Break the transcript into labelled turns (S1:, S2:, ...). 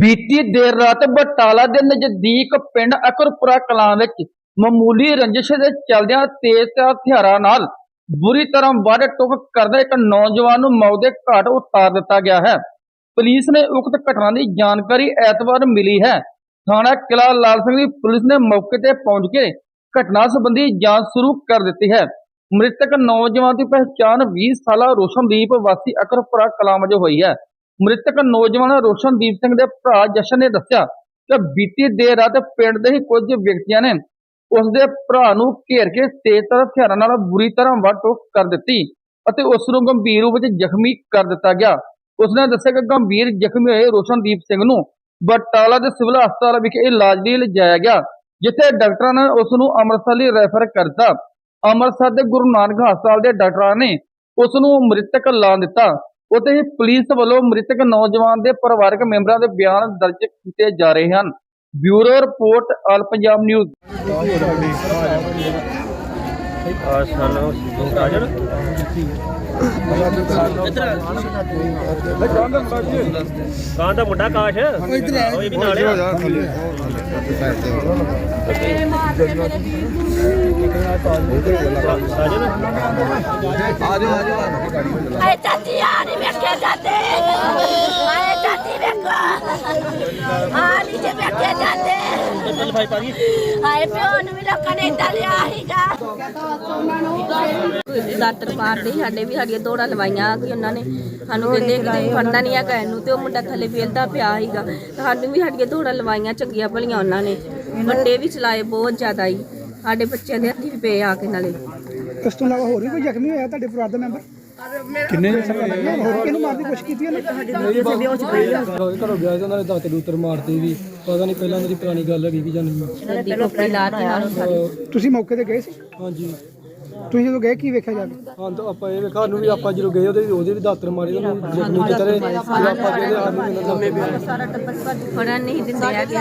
S1: ਬੀਤੀ ਦੇਰ ਰਾਤ ਬਟਾਲਾ ਦੇ ਨਜ਼ਦੀਕ ਪਿੰਡ ਅਕਰਪੁਰਾ ਕਲਾਂ ਵਿੱਚ ਮਾਮੂਲੀ ਰੰਜਿਸ਼ ਦੇ ਚੱਲਦਿਆਂ ਤੇਜ਼ ਹਥਿਆਰਾਂ ਨਾਲ ਬੁਰੀ ਤਰ੍ਹਾਂ ਵੱਢ ਟੁੱਕ ਕਰਦਾ ਇੱਕ ਨੌਜਵਾਨ ਨੂੰ ਮੌਤ ਦੇ ਘਾਟ ਉਤਾਰ ਦਿੱਤਾ ਗਿਆ ਹੈ। ਪੁਲਿਸ ਨੇ ਉਕਤ ਘਟਨਾ ਦੀ ਜਾਣਕਾਰੀ ਐਤਵਾਰ ਮਿਲੀ ਹੈ। ਥਾਣਾ ਕਿਲਾ ਲਾਲ ਸਿੰਘ ਦੀ ਪੁਲਿਸ ਨੇ ਮੌਕੇ ਤੇ ਪਹੁੰਚ ਕੇ ਘਟਨਾ ਸੰਬੰਧੀ ਜਾਂਚ ਸ਼ੁਰੂ ਕਰ ਦਿੱਤੀ ਹੈ। ਮ੍ਰਿਤਕ ਨੌਜਵਾਨ ਦੀ ਪਹਿਚਾਣ 20 ਸਾਲਾ ਰੋਸ਼ਨਦੀਪ ਵਾਸੀ ਅਕਰਪੁਰਾ ਕਲਾਂ ਵਜੋਂ ਹੋਈ ਹੈ। ਮ੍ਰਿਤਕ ਨੌਜਵਾਨ ਰੋਸ਼ਨਦੀਪ ਸਿੰਘ ਦੇ ਭਰਾ ਜਸ਼ਨ ਨੇ ਦੱਸਿਆ ਕਿ ਬੀਤੀ ਦੇਰ ਰਾਤ ਪਿੰਡ ਦੇ ਹੀ ਕੁਝ ਵਿਅਕਤੀਆਂ ਨੇ ਉਸ ਦੇ ਭਰਾ ਨੂੰ ਘੇਰ ਕੇ ਤੇਜ਼ਧਾਰ ਹਥਿਆਰਾਂ ਨਾਲ ਬੁਰੀ ਤਰ੍ਹਾਂ ਵੱਢ ਕਰ ਦਿੱਤੀ ਅਤੇ ਉਸ ਨੂੰ ਗੰਭੀਰ ਰੂਪ ਵਿੱਚ ਜ਼ਖਮੀ ਕਰ ਦਿੱਤਾ ਗਿਆ। ਉਸ ਨੇ ਦੱਸਿਆ ਕਿ ਗੰਭੀਰ ਜ਼ਖਮੀ ਹੋਏ ਰੋਸ਼ਨਦੀਪ ਸਿੰਘ ਨੂੰ ਬਟਾਲਾ ਦੇ ਸਿਵਲ ਹਸਪਤਾਲ ਵਿਖੇ ਇਲਾਜ ਲਈ ਲਿਜਾਇਆ ਗਿਆ, ਜਿੱਥੇ ਡਾਕਟਰਾਂ ਨੇ ਉਸ ਨੂੰ ਅੰਮ੍ਰਿਤਸਰ ਲਈ ਰੈਫਰ ਕਰ ਦਿੱਤਾ ਅੰਮ੍ਰਿਤਸਰ ਦੇ ਗੁਰੂ ਨਾਨਕ ਹਸਪਤਾਲ ਦੇ ਡਾਕਟਰਾਂ ਨੇ ਉਸ ਨੂੰ ਮ੍ਰਿਤਕ ਐਲਾਨ ਦਿੱਤਾ। ਉੱਥੇ ਹੀ ਪੁਲਿਸ ਵੱਲੋਂ ਮ੍ਰਿਤਕ ਨੌਜਵਾਨ ਦੇ ਪਰਿਵਾਰਕ ਮੈਂਬਰਾਂ ਦੇ ਬਿਆਨ ਦਰਜ ਕੀਤੇ ਜਾ ਰਹੇ ਹਨ। Bureau report, all Punjab news.
S2: ਆ ਸਾਨੂੰ ਰਾਜਨ ਕਾਂ ਦਾ ਮੁੰਡਾ ਕਾਸ਼ ਉਹ ਇਹ ਵੀ ਨਾਲ ਆ ਰਾਜਨ
S3: ਆ ਨਹੀਂ ਵੇਖੇ ਜਾਂਦੇ ਆਏ ਚਾਚੀ ਵੇਖੋ ਆ ਨਹੀਂ ਜੇ ਵੇਖੇ ਜਾਂਦੇ।
S2: ਚੱਲ ਭਾਈ ਪਾਜੀ
S3: ਆਏ ਪਿਓ ਨੂੰ ਵੀ ਲੋਕਾਂ ਨੇ ਏਦਾਂ ਲਿਆ ਸੀਗਾ।
S4: ਦਾਤਰ ਮਾਰਦੇ ਸੀ, ਸਾਡੇ ਵੀ ਸਾਡੀਆਂ ਦੌੜਾਂ ਲਵਾਈਆਂ ਕਿ ਉਹਨਾਂ ਨੇ। ਸਾਨੂੰ ਕਹਿੰਦੇ ਕਿ ਤੁਸੀਂ ਫੜਨਾ ਨਹੀਂ ਹੈਗਾ ਇਹਨੂੰ ਤੇ ਉਹ ਮੁੰਡਾ ਥੱਲੇ ਫੇਲਦਾ ਪਿਆ ਸੀਗਾ। ਸਾਨੂੰ ਵੀ ਸਾਡੀਆਂ ਦੌੜਾਂ ਲਵਾਈਆਂ ਚੰਗੀਆਂ ਭਲੀਆਂ ਉਹਨਾਂ ਨੇ। ਵੱਡੇ ਵੀ ਚਲਾਏ ਬਹੁਤ ਜ਼ਿਆਦਾ ਹੀ। ਸਾਡੇ ਬੱਚਿਆਂ ਦੇ ਹੱਥੀ ਵੀ ਪਏ ਆ ਕੇ ਨਾਲੇ।
S5: ਇਸ ਤੋਂ ਇਲਾਵਾ ਹੋਰ ਵੀ ਕੋਈ ਜ਼ਖਮੀ ਹੋਇਆ ਤੁਹਾਡੇ ਪਰਿਵਾਰ ਦਾ ਮੈਂਬਰ? ਕਿੰਨੇ ਹੋਰ ਕਿਹਨੂੰ ਮਾਰਨ ਦੀ ਕੋਸ਼ਿਸ਼ ਕੀਤੀ ਉਹਨੇ
S6: ਘਰੋਂ ਗਿਆ ਸੀ ਉਹਨਾਂ ਨੇ ਦਾਤੇ ਦੂਤਰ ਮਾਰਤੇ ਵੀ ਪਤਾ ਨਹੀਂ ਪਹਿਲਾਂ ਮੇਰੀ ਪੁਰਾਣੀ ਗੱਲ ਹੈਗੀ ਕਿ ਜਾਂ ਨਹੀਂ
S4: ਰੱਦੀ ਕੋਪੀ ਲਾ ਕੇ ਨਾਲ ਸਾਡੇ
S5: ਤੁਸੀਂ ਮੌਕੇ ਤੇ ਗਏ ਸੀ
S6: ਹਾਂਜੀ
S5: ਤੁਸੀਂ ਜਦੋਂ ਗਏ ਕੀ ਵੇਖਿਆ ਜਾ ਕੇ
S6: ਹਾਂ ਤਾਂ ਆਪਾਂ ਇਹ ਵੇਖਾ ਨੂੰ ਵੀ ਆਪਾਂ ਜਦੋਂ ਗਏ ਉਹਦੇ ਉਹਦੇ ਵੀ ਦਾਤਰ ਮਾਰੇ ਉਹਨੂੰ ਜ਼ਖਮੀ ਕੀਤਾ ਰਹੇ ਆਪਾਂ ਕਹਿੰਦੇ ਸਾਨੂੰ ਮਿਲਣ ਦਾ
S4: ਸਾਰਾ ਟੱਬਰ ਫੜਨ ਨਹੀਂ ਦਿੰਦੇ ਹੈਗੇ